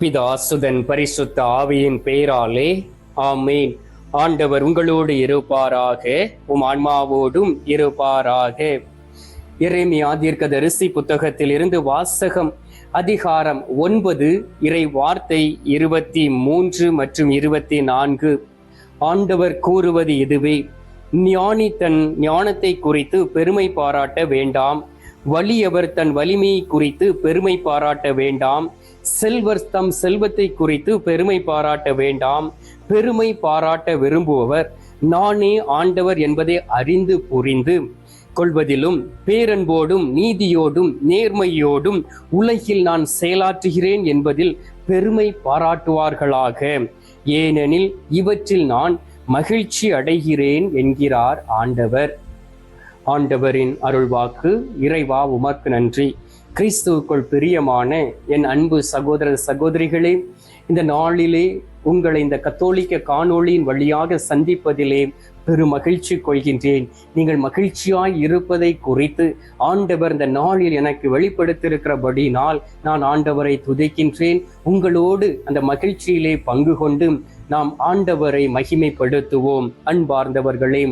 பிதா சுதன் பரிசுத்த ஆவியின் பெயராலே ஆமீன். ஆண்டவர் உங்களோடு இருப்பாராக உம் ஆன்மாவோடும் இருப்பாராக. இறைமையா தீர்க்கதரிசி புத்தகத்தில் இருந்து வாசகம் அதிகாரம் ஒன்பது இறை வார்த்தை இருபத்தி மூன்று மற்றும் இருபத்தி நான்கு. ஆண்டவர் கூறுவது இதுவே ஞானி தன் ஞானத்தை குறித்து பெருமை பாராட்ட வேண்டாம் வலியவர் தன் வலிமையை குறித்து பெருமை பாராட்ட வேண்டாம் செல்வர் தம் செல்வத்தை குறித்து பெருமை பாராட்ட வேண்டாம். பெருமை பாராட்ட விரும்புபவர் நானே ஆண்டவர் என்பதை அறிந்து புரிந்து கொள்வதிலும் பேரன்போடும் நீதியோடும் நேர்மையோடும் உலகில் நான் செயலாற்றுகிறேன் என்பதில் பெருமை பாராட்டுவார்களாக. ஏனெனில் இவற்றில் நான் மகிழ்ச்சி அடைகிறேன் என்கிறார் ஆண்டவர். ஆண்டவரின் அருள்வாக்கு இறைவா உமக்கு நன்றி. கிறிஸ்துவுக்குள் பிரியமான என் அன்பு சகோதர சகோதரிகளே இந்த நாளிலே உங்களை இந்த கத்தோலிக்க காணொளியின் வழியாக சந்திப்பதிலே பெரு மகிழ்ச்சி கொள்கின்றேன். நீங்கள் மகிழ்ச்சியாய் இருப்பதை குறித்து ஆண்டவர் இந்த நாளில் எனக்கு வெளிப்படுத்தியிருக்கிறபடினால் நான் ஆண்டவரை துதிக்கின்றேன். உங்களோடு அந்த மகிழ்ச்சியிலே பங்கு கொண்டு நாம் ஆண்டவரை மகிமைப்படுத்துவோம். அன்பார்ந்தவர்களே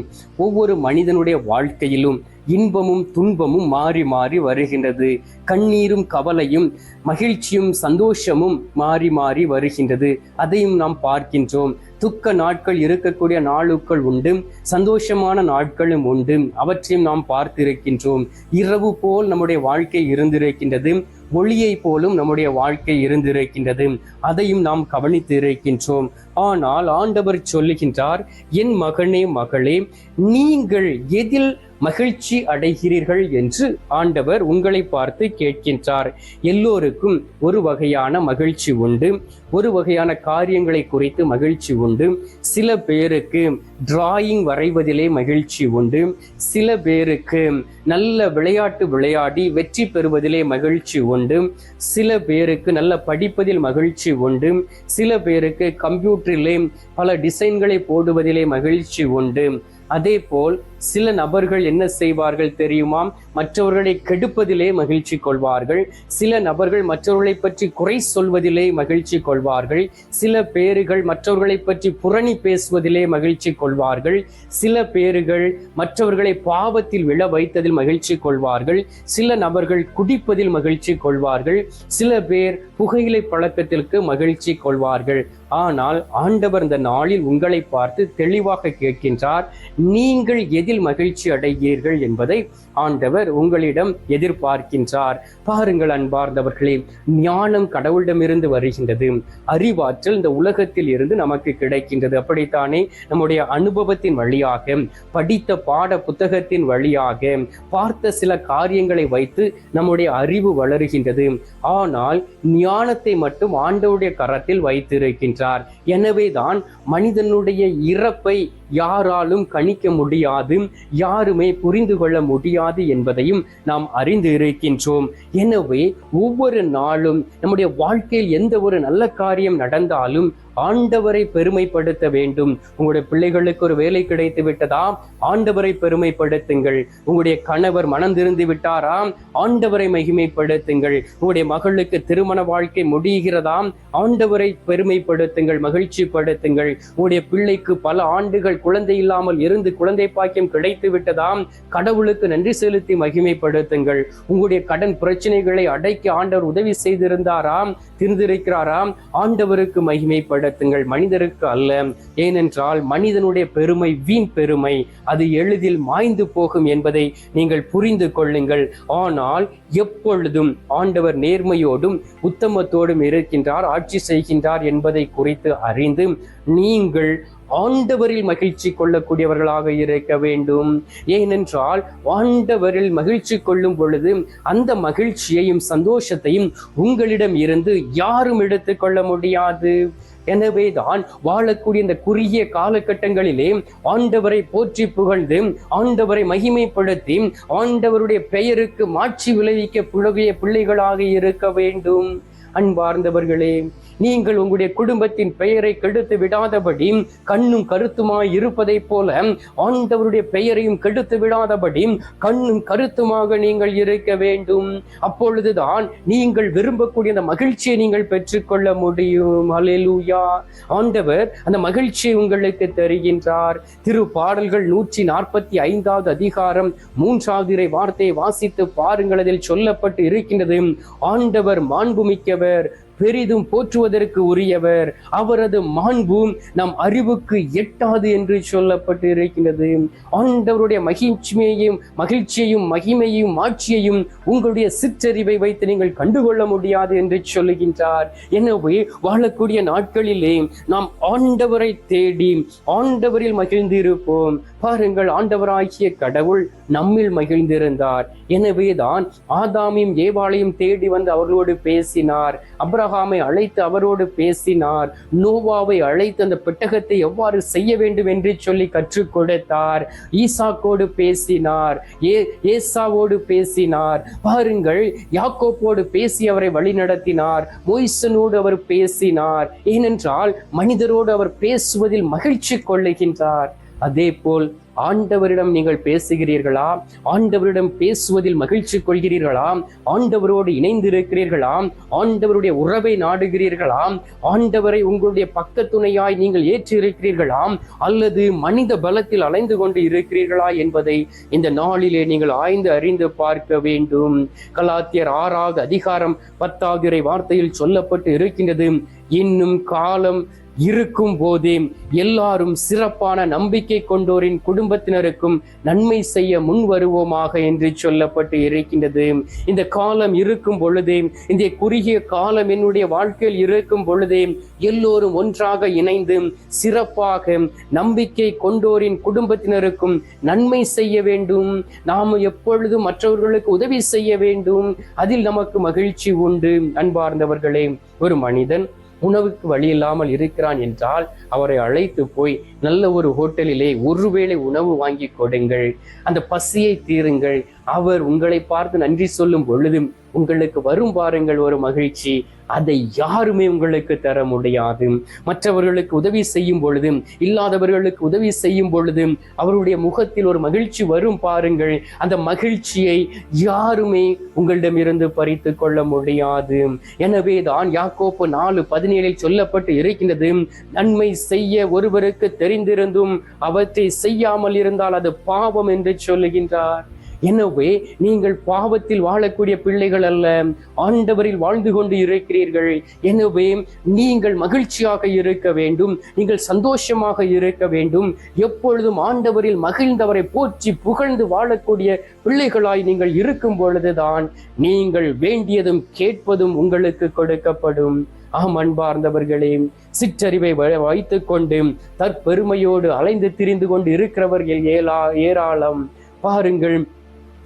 ஒவ்வொரு மனிதனுடைய வாழ்க்கையிலும் இன்பமும் துன்பமும் மாறி மாறி வருகின்றது. கண்ணீரும் கவலையும் மகிழ்ச்சியும் சந்தோஷமும் மாறி மாறி வருகின்றது. அதையும் நாம் பார்க்கின்றோம். துக்க நாட்கள் இருக்கக்கூடிய நாளுக்கள் உண்டு சந்தோஷமான நாட்களும் உண்டு அவற்றையும் நாம் பார்த்திருக்கின்றோம். இரவு போல் நம்முடைய வாழ்க்கை இருந்திருக்கின்றது. ஒளியை போலும் நம்முடைய வாழ்க்கை இருந்திருக்கின்றது. அதையும் நாம் கவனித்து இருக்கின்றோம் ஆனால் ஆண்டவர் சொல்லுகின்றார் என் மகனே மகளே நீங்கள் எதில் மகிழ்ச்சி அடைகிறீர்கள் என்று ஆண்டவர் உங்களை பார்த்து கேட்கின்றார். எல்லோருக்கும் ஒரு வகையான மகிழ்ச்சி உண்டு. ஒரு வகையான காரியங்களை குறித்து மகிழ்ச்சி உண்டு. சில பேருக்கு டிராயிங் வரைவதிலே மகிழ்ச்சி உண்டு. சில பேருக்கு நல்ல விளையாட்டு விளையாடி வெற்றி பெறுவதிலே மகிழ்ச்சி உண்டு. சில பேருக்கு நல்ல படிப்பதில் மகிழ்ச்சி உண்டு. சில பேருக்கு கம்ப்யூட்டரிலே பல டிசைன்களை போடுவதிலே மகிழ்ச்சி உண்டு. அதே போல் சில நபர்கள் என்ன செய்வார்கள் தெரியுமாம்? மற்றவர்களை கெடுப்பதிலே மகிழ்ச்சி கொள்வார்கள். சில நபர்கள் மற்றவர்களை பற்றி குறை சொல்வதிலே மகிழ்ச்சி கொள்வார்கள். சில பேர்கள் மற்றவர்களை பற்றி புரணி பேசுவதிலே மகிழ்ச்சி கொள்வார்கள். சில பேர்கள் மற்றவர்களை பாவத்தில் விழ வைத்ததில் மகிழ்ச்சி கொள்வார்கள். சில நபர்கள் குடிப்பதில் மகிழ்ச்சி கொள்வார்கள். சில பேர் புகையிலை பழக்கத்திற்கு மகிழ்ச்சி கொள்வார்கள். ஆனால் ஆண்டவர் இந்த நாளில் உங்களை பார்த்து தெளிவாக கேட்கின்றார் நீங்கள் எதில் மகிழ்ச்சி அடைகிறீர்கள் என்பதை ஆண்டவர் உங்களிடம் எதிர்பார்க்கின்றார். பாருங்கள் அன்பார்ந்தவர்களே ஞானம் கடவுளிடமிருந்து வருகின்றது. அறிவாற்றல் இந்த உலகத்தில் இருந்து நமக்கு கிடைக்கின்றது. அப்படித்தானே? நம்முடைய அனுபவத்தின் வழியாக படித்த பாட புத்தகத்தின் வழியாக பார்த்த சில காரியங்களை வைத்து நம்முடைய அறிவு வளருகின்றது. ஆனால் ஞானத்தை மட்டும் ஆண்டவுடைய கரத்தில் வைத்திருக்கின்றார். எனவேதான் மனிதனுடைய இறப்பை யாராலும் கணிக்க முடியாது. யாருமே புரிந்து கொள்ள முடியாது. என்பதையும் நாம் அறிந்து இருக்கின்றோம். எனவே ஒவ்வொரு நாளும் நம்முடைய வாழ்க்கையில் எந்த ஒரு நல்ல காரியம் நடந்தாலும் ஆண்டவரை பெருமைப்படுத்த வேண்டும். உங்களுடைய பிள்ளைகளுக்கு ஒரு வேலை கிடைத்து விட்டதா ஆண்டவரை பெருமைப்படுத்துங்கள். உங்களுடைய கணவர் மனம் திருந்து விட்டாராம். ஆண்டவரை மகிமைப்படுத்துங்கள். உங்களுடைய மகளுக்கு திருமண வாழ்க்கை முடிகிறதாம். ஆண்டவரை பெருமைப்படுத்துங்கள் மகிழ்ச்சி படுத்துங்கள் உங்களுடைய பிள்ளைக்கு பல ஆண்டுகள் குழந்தை இல்லாமல் இருந்து குழந்தை பாக்கியம் கிடைத்து விட்டதாம். கடவுளுக்கு நன்றி செலுத்தி மகிமைப்படுத்துங்கள். உங்களுடைய கடன் பிரச்சனைகளை அடைக்க ஆண்டவர் உதவி செய்திருந்தாராம். திருந்திருக்கிறாராம் ஆண்டவருக்கு மகிமைப்படு நடத்துங்கள். மனிதருக்கு அல்ல. ஏனென்றால் மனிதனுடைய பெருமை வீண் பெருமை. அது எளிதில் மாய்ந்து போகும் என்பதை நீங்கள் புரிந்து கொள்ளுங்கள். ஆனால் எப்பொழுதும் ஆண்டவர் நேர்மையோடும் உத்தமத்தோடும் இருக்கின்றார் ஆட்சி செய்கின்றார் என்பதை குறித்து அறிந்து நீங்கள் ஆண்டவரில் மகிழ்ச்சி கொள்ளக்கூடியவர்களாக இருக்க வேண்டும். ஏனென்றால் ஆண்டவரில் மகிழ்ச்சி கொள்ளும் பொழுது அந்த மகிழ்ச்சியையும் சந்தோஷத்தையும் உங்களிடம் இருந்து யாரும் எடுத்துக்கொள்ள முடியாது. எனவே தான் வாழக்கூடிய இந்த குறுகிய காலகட்டங்களிலே ஆண்டவரை போற்றி புகழ்ந்து ஆண்டவரை மகிமைப்படுத்தி ஆண்டவருடைய பெயருக்கு மாட்சி விளைவிக்க புலகிய பிள்ளைகளாக இருக்க வேண்டும். அன்பார்ந்தவர்களே நீங்கள் உங்களுடைய குடும்பத்தின் பெயரை கெடுத்து விடாதபடி கண்ணும் கருத்துமாய் இருப்பதைப் போல ஆண்டவருடைய பெயரையும் கெடுத்து விடாதபடி கண்ணும் கருத்துமாக நீங்கள் இருக்க வேண்டும். அப்பொழுதுதான் நீங்கள் விரும்பக்கூடிய அந்த மகிழ்ச்சியை நீங்கள் பெற்றுக்கொள்ள முடியும். அல்லேலூயா ஆண்டவர் அந்த மகிழ்ச்சியை உங்களுக்கு தருகின்றார். திரு பாடல்கள் நூற்றி நாற்பத்தி ஐந்தாவது அதிகாரம் மூன்றாவது வார்த்தையை வாசித்து பாருங்கள். அதில் சொல்லப்பட்டு இருக்கின்றது ஆண்டவர் மாண்புமிக்க உரியவர் பெரிதும் போற்றுவதற்கு உரியவர். அவரது மாண்பும் நம் அறிவுக்கு எட்டாது என்று சொல்லப்பட்டு இருக்கின்றது ஆண்டவருடைய மகிழ்ச்சியையும் மகிழ்ச்சியையும் மகிமையும் ஆட்சியையும் உங்களுடைய சிற்றறிவை வைத்து நீங்கள் கண்டுகொள்ள முடியாது என்று சொல்லுகின்றார். எனவே வாழக்கூடிய நாட்களிலே நாம் ஆண்டவரை தேடி ஆண்டவரில் மகிழ்ந்து இருப்போம் பாருங்கள் ஆண்டவராகிய கடவுள் நம்மில் மகிழ்ந்திருந்தார். எனவே தான் ஆதாமையும் ஏவாளையும் தேடி வந்து அவர்களோடு பேசினார். அப்ரஹாமை அழைத்து அவரோடு பேசினார். நோவாவை அழைத்து அந்த பெட்டகத்தை எவ்வாறு செய்ய வேண்டும் என்று சொல்லி கற்றுக் கொடுத்தார். ஈசாக்கோடு பேசினார். ஏ ஏசாவோடு பேசினார். பாருங்கள் யாக்கோப்போடு பேசி அவரை வழிநடத்தினார் மொய்சனோடு அவர் பேசினார். ஏனென்றால் மனிதரோடு அவர் பேசுவதில் மகிழ்ச்சி கொள்ளுகின்றார். அதே போல் ஆண்டவரிடம் நீங்கள் பேசுகிறீர்களா? ஆண்டவரிடம் பேசுவதில் மகிழ்ச்சி கொள்கிறீர்களா? ஆண்டவரோடு இணைந்திருக்கிறீர்களா? ஆண்டவருடைய உறவை நாடுகிறீர்களா? ஆண்டவரை உங்களுடைய பக்கத்துணையாய் நீங்கள் ஏற்றிருக்கிறீர்களா? அல்லது மனித பலத்தில் அலைந்து கொண்டு இருக்கிறீர்களா என்பதை இந்த நாளிலே நீங்கள் ஆய்ந்து அறிந்து பார்க்க வேண்டும். கலாத்தியர் ஆறாவது அதிகாரம் பத்தாவது வார்த்தையில் சொல்லப்பட்டு இருக்கின்றது இன்னும் காலம் இருக்கும் போதே எல்லாரும் சிறப்பான நம்பிக்கை கொண்டோரின் குடும்பத்தினருக்கும் நன்மை செய்ய முன் வருவோமாக என்று சொல்லப்பட்டு இருக்கின்றது. இந்த காலம் இருக்கும் பொழுதே இந்த குறுகிய காலம் என்னுடைய வாழ்க்கையில் இருக்கும் பொழுதே எல்லோரும் ஒன்றாக இணைந்து சிறப்பாக நம்பிக்கை கொண்டோரின் குடும்பத்தினருக்கும் நன்மை செய்ய வேண்டும். நாம் எப்பொழுதும் மற்றவர்களுக்கு உதவி செய்ய வேண்டும். அதில் நமக்கு மகிழ்ச்சி உண்டு. அன்பார்ந்தவர்களே ஒரு மனிதன் உணவுக்கு வழி இல்லாமல் இருக்கிறான் என்றால் அவரை அழைத்து போய் நல்ல ஒரு ஹோட்டலிலே ஒருவேளை உணவு வாங்கி கொடுங்கள். அந்த பசியை தீருங்கள். அவர் உங்களை பார்த்து நன்றி சொல்லும் பொழுதும் உங்களுக்கு வரும் பாருங்கள் ஒரு மகிழ்ச்சி. அதை யாருமே உங்களுக்கு தர முடியாது. மற்றவர்களுக்கு உதவி செய்யும் பொழுதும் இல்லாதவர்களுக்கு உதவி செய்யும் பொழுதும் அவருடைய முகத்தில் ஒரு மகிழ்ச்சி வரும் பாருங்கள். அந்த மகிழ்ச்சியை யாருமே உங்களிடமிருந்து பறித்து கொள்ள முடியாது. எனவே தான் யாக்கோப்பு நாலு பதினேழில் சொல்லப்பட்டு இருக்கின்றது நன்மை செய்ய ஒருவருக்கு தெரிந்திருந்தும் அவற்றை செய்யாமல் இருந்தால் அது பாவம் என்று சொல்லுகின்றார். எனவே நீங்கள் பாவத்தில் வாழக்கூடிய பிள்ளைகள் அல்ல. ஆண்டவரில் வாழ்ந்து கொண்டு இருக்கிறீர்கள். எனவே நீங்கள் மகிழ்ச்சியாக இருக்க வேண்டும். நீங்கள் சந்தோஷமாக இருக்க வேண்டும். எப்பொழுதும் ஆண்டவரில் மகிழ்ந்தவரை போற்றி புகழ்ந்து வாழக்கூடிய பிள்ளைகளாய் நீங்கள் இருக்கும் பொழுதுதான் நீங்கள் வேண்டியதும் கேட்பதும் உங்களுக்கு கொடுக்கப்படும். ஆம் அன்பார்ந்தவர்களே சிற்றறிவை வ- வைத்துக் கொண்டு தற்பெருமையோடு அலைந்து திரிந்து கொண்டு இருக்கிறவர்கள் ஏலா ஏராளம். பாருங்கள்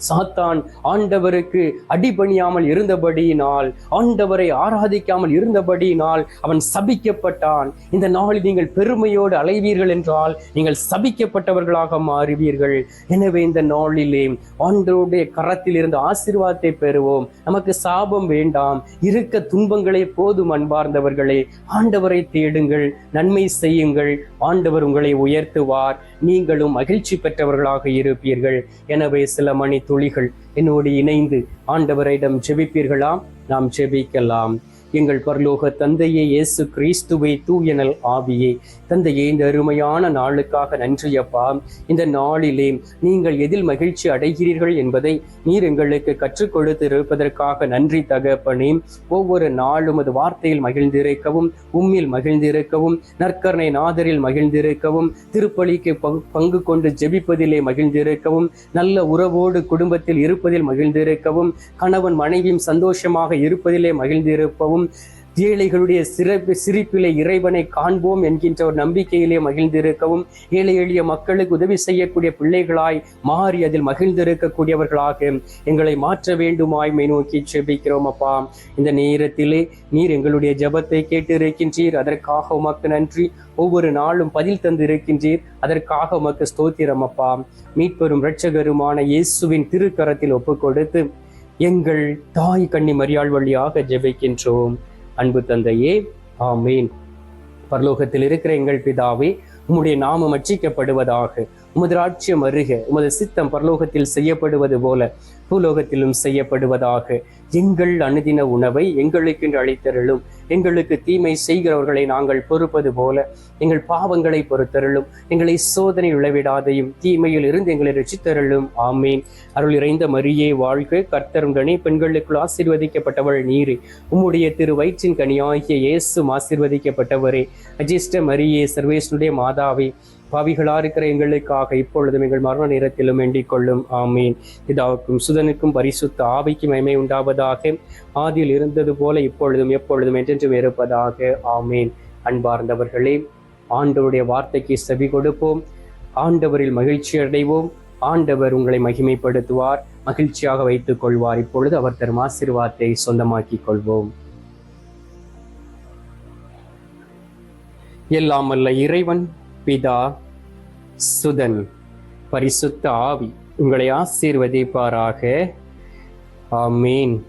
சாத்தான் ஆண்டவருக்கு அடிபணியாமல் இருந்தபடியினால் ஆண்டவரை ஆராதிக்காமல் இருந்தபடியினால் அவன் சபிக்கப்பட்டான். இந்த நாளில் நீங்கள் பெருமையோடு அலைவீர்கள் என்றால் நீங்கள் சபிக்கப்பட்டவர்களாக மாறுவீர்கள். எனவே இந்த நாளிலே ஆண்டவருடைய கரத்தில் இருந்து ஆசீர்வாதத்தை பெறுவோம். நமக்கு சாபம் வேண்டாம். இருக்க துன்பங்களே போதும் அன்பார்ந்தவர்களே. ஆண்டவரை தேடுங்கள் நன்மை செய்யுங்கள். ஆண்டவர் உங்களை உயர்த்துவார். நீங்களும் மகிழ்ச்சி பெற்றவர்களாக இருப்பீர்கள். எனவே சில மணி துளிகள் என்னோடு இணைந்து ஆண்டவரிடம் செபிப்பீர்களாம் நாம் செபிக்கலாம் எங்கள் பரலோக தந்தையே இயேசு கிறிஸ்துவை தூயனல் ஆவியே. தந்தையே இந்த அருமையான நாளுக்காக நன்றியப்பா இந்த நாளிலே நீங்கள் எதில் மகிழ்ச்சி அடைகிறீர்கள் என்பதை நீர் எங்களுக்கு கற்றுக் கொடுத்திருப்பதற்காக நன்றி தகப்பனே. ஒவ்வொரு நாளும் அது வார்த்தையில் மகிழ்ந்திருக்கவும் உம்மில் மகிழ்ந்திருக்கவும் நற்கரணை நாதரில் மகிழ்ந்திருக்கவும் திருப்பலிக்கு பங்கு- பங்கு கொண்டு ஜெபிப்பதிலே மகிழ்ந்திருக்கவும் நல்ல உறவோடு குடும்பத்தில் இருப்பதில் மகிழ்ந்திருக்கவும் கணவன் மனைவியும் சந்தோஷமாக இருப்பதிலே மகிழ்ந்திருப்பவும் ஏழைகளுடைய சிறப்பு சிரிப்பிலே இறைவனை காண்போம் என்கின்ற ஒரு நம்பிக்கையிலே மகிழ்ந்திருக்கவும் ஏழை எளிய மக்களுக்கு உதவி செய்யக்கூடிய பிள்ளைகளாய் மாறி அதில் மகிழ்ந்திருக்கக்கூடியவர்களாக எங்களை மாற்ற வேண்டுமாய்மை நோக்கி செபிக்கிறோம் அப்பா. இந்த நேரத்திலே நீர் எங்களுடைய ஜபத்தை கேட்டு இருக்கின்றீர் அதற்காக உமக்கு நன்றி. ஒவ்வொரு நாளும் பதில் தந்து இருக்கின்றீர் அதற்காக உமக்கு ஸ்தோத்திரம் அப்பா. மீட்பெரும் இரட்சகருமான இயேசுவின் திருக்கரத்தில் ஒப்புக் கொடுத்து எங்கள் தாய் கண்ணி மரியாள் வழியாக ஜெபிக்கின்றோம். அன்பு தந்தையே ஆமீன். பரலோகத்தில் இருக்கிற எங்கள் பிதாவே உம்முடைய நாமம் அச்சிக்கப்படுவதாக உமது ராட்சியம் அருக உமது சித்தம் பரலோகத்தில் செய்யப்படுவது போல பூலோகத்திலும் செய்யப்படுவதாக எங்கள் அனுதின உணவை எங்களுக்கென்று அளித்தருளும். எங்களுக்கு தீமை செய்கிறவர்களை நாங்கள் பொறுப்பது போல எங்கள் பாவங்களை பொறுத்தருளும். எங்களை சோதனை உளவிடாதையும் தீமையில் இருந்து எங்களை ரசித்தருளும் ஆமீன். அருள் இறைந்த மரியே வாழ்க. கர்த்தருடனே பெண்களுக்குள் ஆசீர்வதிக்கப்பட்டவள் நீரே. உம்முடைய திரு வயிற்றின் கனியாகிய இயேசும் ஆசீர்வதிக்கப்பட்டவரே. அஜிஷ்ட மரியே சர்வேஸ்வனுடைய மாதாவே பாவிகளா இருக்கிற எங்களுக்காக இப்பொழுதும் எங்கள் மரண நேரத்திலும் வேண்டிக் கொள்ளும். ஆமீன். இதாவுக்கும் சுதனுக்கும் பரிசுத்த ஆவிக்கும் மயமை உண்டாவதாக. ஆதியில் இருந்தது போல இப்பொழுதும் எப்பொழுதும் என்றும் இருப்பதாக ஆமீன். அன்பார்ந்தவர்களே ஆண்டவருடைய வார்த்தைக்கு செவி கொடுப்போம். ஆண்டவரில் மகிழ்ச்சி அடைவோம். ஆண்டவர் உங்களை மகிமைப்படுத்துவார். மகிழ்ச்சியாக வைத்துக் கொள்வார். இப்பொழுது அவர் தரும் ஆசீர்வாதத்தை சொந்தமாக்கிக் கொள்வோம். எல்லாம் அல்ல இறைவன் பிதா சுதன் பரிசுத்த ஆவி உங்களை ஆசீர்வதிப்பாராக. ஆமீன்.